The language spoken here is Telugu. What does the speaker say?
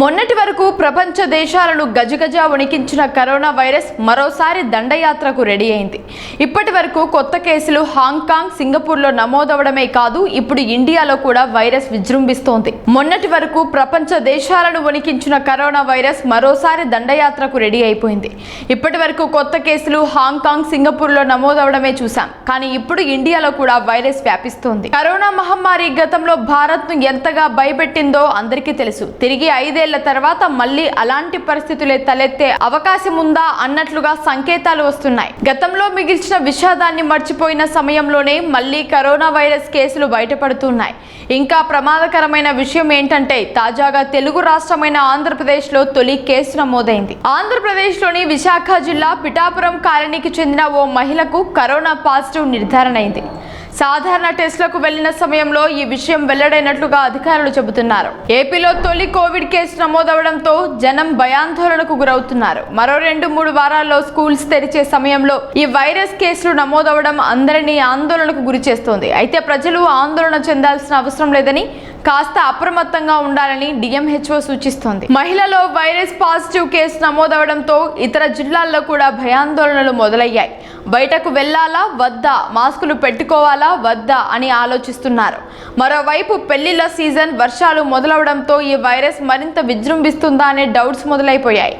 మొన్నటి వరకు ప్రపంచ దేశాలను గజగజ వణికించిన కరోనా వైరస్ మరోసారి దండయాత్రకు రెడీ అయింది. ఇప్పటి వరకు కొత్త కేసులు హాంకాంగ్ సింగపూర్లో నమోదవడమే కాదు ఇప్పుడు ఇండియాలో కూడా వైరస్ విజృంభిస్తోంది. మొన్నటి వరకు ప్రపంచ దేశాలను వణికించిన కరోనా వైరస్ మరోసారి దండయాత్రకు రెడీ అయిపోయింది. ఇప్పటి వరకు కొత్త కేసులు హాంకాంగ్ సింగపూర్లో నమోదవడమే చూశాం. కానీ ఇప్పుడు ఇండియాలో కూడా వైరస్ వ్యాపిస్తోంది. కరోనా మహమ్మారి గతంలో భారత్ను ఎంతగా భయపెట్టిందో అందరికీ తెలుసు. తిరిగి ఐదే ఐదేళ్ళ తర్వాత మళ్ళీ అలాంటి పరిస్థితులే తలెత్తే అవకాశం ఉందా అన్నట్లుగా సంకేతాలు వస్తున్నాయి. గతంలో మిగిల్చిన విషాదాన్ని మర్చిపోయిన సమయంలోనే మళ్ళీ కరోనా వైరస్ కేసులు బయటపడుతున్నాయి. ఇంకా ప్రమాదకరమైన విషయం ఏంటంటే తాజాగా తెలుగు రాష్ట్రమైన ఆంధ్రప్రదేశ్లో తొలి కేసు నమోదైంది. ఆంధ్రప్రదేశ్లోని విశాఖ జిల్లా పిఠాపురం కాలనీకి చెందిన ఓ మహిళకు కరోనా పాజిటివ్ నిర్ధారణ అయింది సాధారణ టెస్టులకు వెళ్ళిన సమయంలో ఈ విషయం వెల్లడైనట్లుగా అధికారులు చెబుతున్నారు. ఏపీలో తొలి కోవిడ్ కేసు నమోదవడంతో జనం భయాందోళనకు గురవుతున్నారు. మరో రెండు మూడు వారాల్లో స్కూల్స్ తెరిచే సమయంలో ఈ వైరస్ కేసులు నమోదవడం అందరినీ ఆందోళనకు గురి చేస్తోంది అయితే ప్రజలు ఆందోళన చెందాల్సిన అవసరం లేదని కాస్త అప్రమత్తంగా ఉండాలని డిఎంహెచ్ఓ సూచిస్తోంది. మహిళలో వైరస్ పాజిటివ్ కేసు నమోదవడంతో ఇతర జిల్లాల్లో కూడా భయాందోళనలు మొదలయ్యాయి. బయటకు వెళ్ళాలా వద్దా? మాస్కులు పెట్టుకోవాలా వద్దా? అని ఆలోచిస్తున్నారు. మరోవైపు పెళ్ళిళ్ళ సీజన్ వర్షాలు మొదలవడంతో ఈ వైరస్ మరింత విజృంభిస్తుందా అనే డౌట్స్ మొదలైపోయాయి.